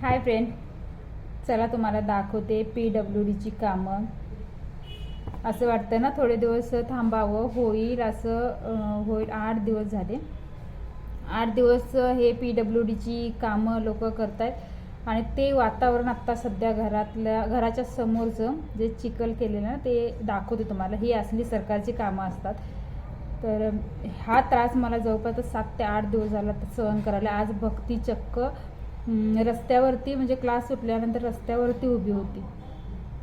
Hi friend चला तुम्हाला दाखवते पी डब्ल्यू डीची कामं. असं वाटतं ना थोडे दिवस थांबावं. होईल असं होईल. आठ दिवस झाले. आठ दिवस हे पी डब्ल्यू डीची कामं लोक करत आहेत आणि ते वातावरण आत्ता सध्या घरातल्या घराच्या समोरचं जे चिखल केलेलं ना ते दाखवते तुम्हाला. ही असली सरकारची कामं असतात. तर हा त्रास मला जवळपास सात ते आठ दिवस झाला सहन करायला. आज भक्ती चक्क रस्त्यावरती म्हणजे क्लास सुटल्यानंतर रस्त्यावरती उभी होती.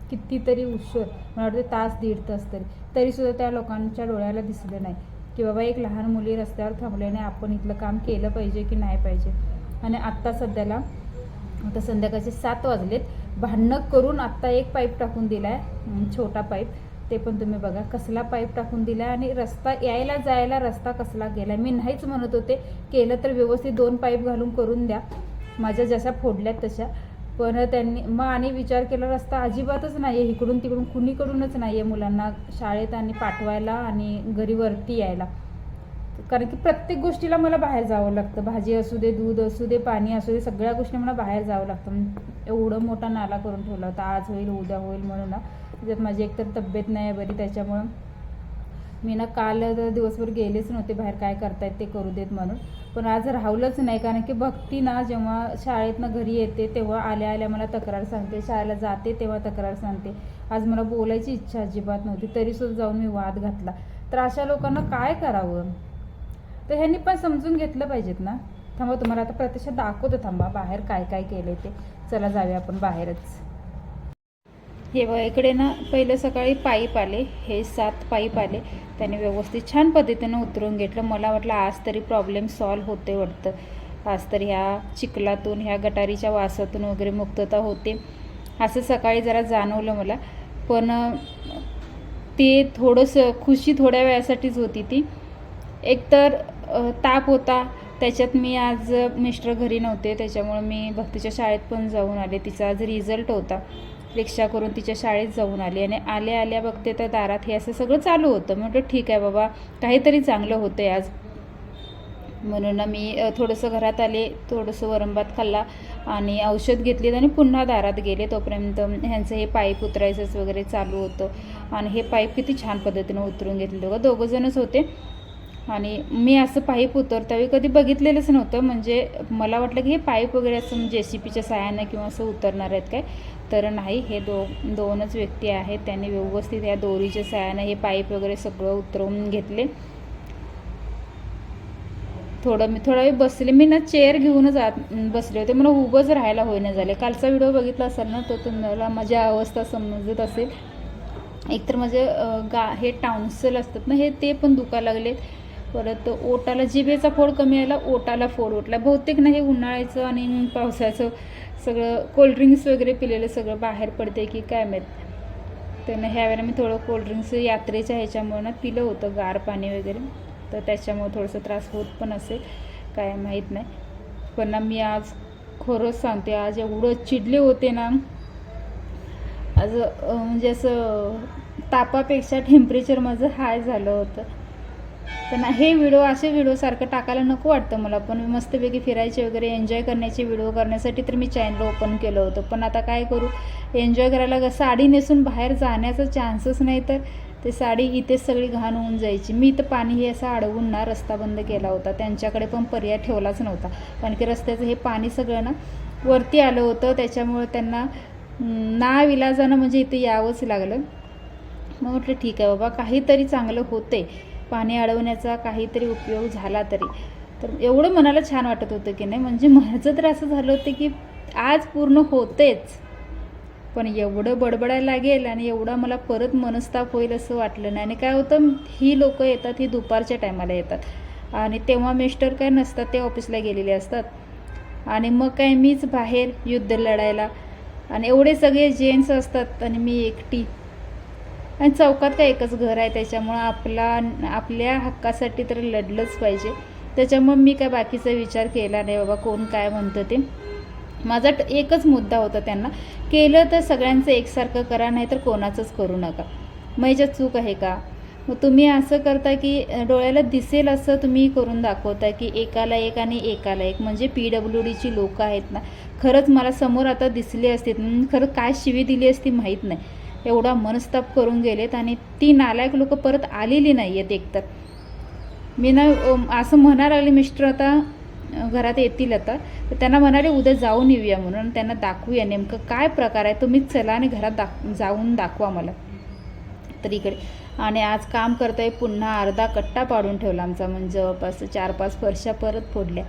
कितीतरी उशीर मला वाटते तास दीड तास तरी. तरीसुद्धा त्या लोकांच्या डोळ्याला दिसलं नाही. की बाबा एक लहान मुली रस्त्यावर थांबल्याने आपण इथलं काम केलं पाहिजे की नाही पाहिजे? आणि आत्ता सध्याला आता संध्याकाळचे सात वाजलेत. भांडणं करून आत्ता एक पाईप टाकून दिला आहे छोटा पाईप. ते पण तुम्ही बघा कसला पाईप टाकून दिला आणि रस्ता यायला जायला रस्ता कसला गेला मी नाहीच म्हणत होते केलं तर व्यवस्थित दोन पाईप घालून करून द्या. माझ्या जशा फोडल्यात तशा. पण त्यांनी मग आणि विचार केला रस्ता अजिबातच नाही आहे इकडून तिकडून कुणीकडूनच नाही आहे मुलांना शाळेत आणि पाठवायला आणि घरी वरती यायला. कारण की प्रत्येक गोष्टीला मला बाहेर जावं लागतं. भाजी असू दे दूध असू दे पाणी असू दे सगळ्या गोष्टी मला बाहेर जावं लागतं. एवढं मोठा नाला करून ठेवला होता. आज होईल उद्या होईल म्हणून. ना त्याच्यात माझी एकतर तब्येत नाही आहे बरी त्याच्यामुळं मी ना काल दिवसभर गेलेच नव्हते बाहेर काय करतायत ते करू देत म्हणून. पण आज राहुलच नाही कारण की भक्ती ना जेव्हा शाळेतनं घरी येते तेव्हा आल्या आल्या मला तक्रार सांगते. शाळेला जाते तेव्हा तक्रार सांगते. आज मला बोलायची इच्छा अजिबात नव्हती तरीसुद्धा जाऊन मी वाद घातला. तर अशा लोकांना काय करावं? तर ह्यांनी पण समजून घेतलं पाहिजेत ना. थांबा तुम्हाला आता प्रत्यक्षात दाखवतो थांबा बाहेर काय काय केलंय ते. चला जाऊया आपण बाहेरच. हे बघा इकडे ना पहिलं सकाळी पाईप आले हे सात पाईप आले. त्याने व्यवस्थित छान पद्धतीनं उतरून घेतलं. मला वाटलं आज तरी प्रॉब्लेम सॉल्व होते वाटतं. आज तर ह्या चिखलातून ह्या गटारीच्या वासातून वगैरे मुक्तता होते. असं सकाळी जरा जाणवलं मला. पण ते थोडंसं खुशी थोड्या वेळासाठीच होती ती. एकतर ताप होता. त्याच्यात मी आज मिस्टर घरी नव्हते. त्याच्यामुळं मी भक्तीच्या शाळेत पण जाऊन आले. तिचा आज रिझल्ट होता. रिक्षा करून तिच्या शाळेत जाऊन आली आणि आल्या आल्या बघते तर दारात हे असं सगळं चालू होतं. म्हटलं ठीक आहे बाबा काहीतरी चांगलं होतं आहे आज. म्हणून मी थोडंसं घरात आले थोडंसं वरंभात खाल्ला आणि औषध घेतलीत आणि पुन्हा दारात गेले. तोपर्यंत ह्यांचं हे पाईप उतरायचंच वगैरे चालू होतं आणि हे पाईप किती छान पद्धतीनं उतरून घेतले. दोघं दोघंजणच होते. आणि मी असं पाईप उतरतावी कधी बघितलेलंच नव्हतं. म्हणजे मला वाटलं की हे पाईप वगैरे असं जे सी पीच्या साह्यानं किंवा असं उतरणार आहेत काय? तर नाही हे दो दोनच व्यक्ती आहेत. त्यांनी व्यवस्थित या दोरीच्या सहाय्यानं हे पाईप वगैरे सगळं उतरवून घेतले. थोडं मी थोडा वेळ बसले. मी ना चेअर घेऊनच आत बसले होते. मला उभंच राहायला होईना झाले. कालचा व्हिडिओ बघितला असेल ना तो तुम्हाला माझ्या अवस्था समजत असेल. एकतर माझे गा हे टाउन्सल असतात ना हे ते पण दुखायला लागलेत परत ओटाला जिभेचा फोड कमी आला ओटाला फोड उठला. बहुतेक ना हे उन्हाळ्याचं आणि पावसाचं सगळं कोल्ड्रिंक्स वगैरे पिलेलं सगळं बाहेर पडते की काय माहीत. तर ह्या ह्यावेळेला मी थोडं कोल्ड्रिंक्स यात्रेच्या ह्याच्यामुळं ना पिलं होतं गार पाणी वगैरे. तर त्याच्यामुळे थोडंसं त्रास होत पण असेल काय माहीत नाही. पण ना मी आज खरंच सांगते आज एवढं चिडले होते ना. आज म्हणजे असं तापापेक्षा टेम्परेचर माझं हाय झालं होतं. पण हे व्हिडिओ असे व्हिडिओ सारखं टाकायला नको वाटतं मला. पण मी मस्तपैकी फिरायचे वगैरे एन्जॉय करण्याचे व्हिडिओ करण्यासाठी तर मी चॅनल ओपन केलं होतं. पण आता काय करू? एन्जॉय करायला ग- साडी नेसून बाहेर जाण्याचा चान्सच नाही तर ते साडी इथेच सगळी घाण होऊन जायची. मी तर पाणी हे असं अडवून ना रस्ता बंद केला होता. त्यांच्याकडे पण पर्याय ठेवलाच नव्हता. कारण की रस्त्याचं हे पाणी सगळं ना वरती आलं होतं. त्याच्यामुळे त्यांना ना विलाजानं म्हणजे इथे यावंच लागलं. मग म्हटलं ठीक आहे बाबा काहीतरी चांगलं होते पाणी अडवण्याचा काहीतरी उपयोग झाला तरी. तर एवढं मनाला छान वाटत होतं की नाही. म्हणजे माझं तर असं झालं होतं की आज पूर्ण होतेच. पण एवढं बडबडायला लागेल आणि एवढा मला परत मनस्ताप होईल असं वाटलं नाही. आणि काय होतं ही लोक येतात ही दुपारच्या टायमाला येतात. आणि तेव्हा मिस्टर काय नसतात ते ऑफिसला गेलेले असतात. आणि मग काय मीच बाहेर युद्ध लढायला. आणि एवढे सगळे जेंट्स असतात आणि मी एकटी. आणि चौकात काय एकच घर आहे त्याच्यामुळं आपला आपल्या हक्कासाठी तर लढलंच पाहिजे. त्याच्यामुळं मी काय बाकीचा विचार केला नाही बाबा कोण काय म्हणतं ते. माझा एकच मुद्दा होता त्यांना केलं तर सगळ्यांचं एकसारखं करा नाही तर कोणाचंच करू नका. मग याच्यात चूक आहे का? मग तुम्ही असं करता की डोळ्याला दिसेल असं तुम्ही करून दाखवता की एकाला एक आणि एकाला एक. म्हणजे पी डब्ल्यू डीची लोकं आहेत ना खरंच मला समोर आता दिसली असती खरं काय शिवी दिली असती माहीत नाही. एवढा मनस्ताप करून गेलेत आणि ती नालायक लोक परत आलेली नाही आहेत एकतर. मी ना असं म्हणा लागले मिस्टर आता घरात येतील आता. तर त्यांना म्हणाले उद्या जाऊन येऊया म्हणून त्यांना दाखवूया नेमकं काय प्रकार आहे. तुम्हीच चला आणि घरात दाख जाऊन दाखवा मला. तर इकडे आणि आज काम करताय पुन्हा अर्धा कट्टा पाडून ठेवला आमचा म्हणजे जवळपास चार पाच वर्षा परत फोडल्या.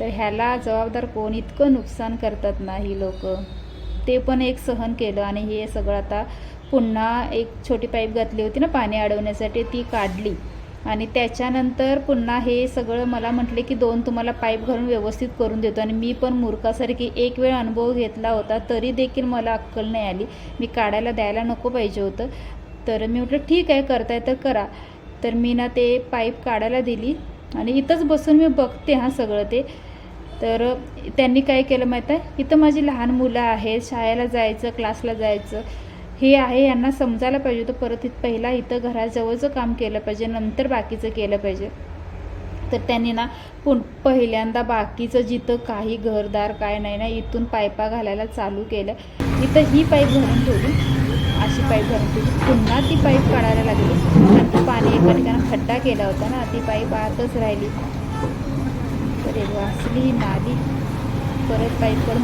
तर ह्याला जबाबदार कोण? इतकं नुकसान करतात ना ही लोक. ते पण एक सहन केलं आणि हे सगळं आता पुन्हा एक छोटी पाईप घातली होती ना पाणी अडवण्यासाठी ती काढली. आणि त्याच्यानंतर पुन्हा हे सगळं मला म्हटले की दोन तुम्हाला पाईप घालून व्यवस्थित करून देतो. आणि मी पण मूर्खासारखी एक वेळ अनुभव घेतला होता तरी देखील मला अक्कल नाही आली. मी काढायला द्यायला नको पाहिजे होतं. तर मी म्हटलं ठीक आहे करताय तर करा. तर मी ना ते पाईप काढायला दिली. आणि इथंच बसून मी बघते हां सगळं ते. तर त्यांनी काय केलं माहीत आहे? इथं माझी लहान मुलं आहेत शाळेला जायचं क्लासला जायचं हे आहे यांना समजायला पाहिजे होतं. परत इथं पहिला इथं घराजवळचं काम केलं पाहिजे नंतर बाकीचं केलं पाहिजे. तर त्यांनी ना पुन पहिल्यांदा बाकीचं जिथं काही घरदार काय नाही ना इथून पायपा घालायला चालू केलं. इथं ही पाईप भरून ठेवली. अशी पाईप भरून ठेवली. पुन्हा ती पाईप काढायला लागली. कारण पाणी एका ठिकाणी खड्डा केला होता ना ती पाईप आतच राहिली. तर एक वाचली नाली परत पाईप करून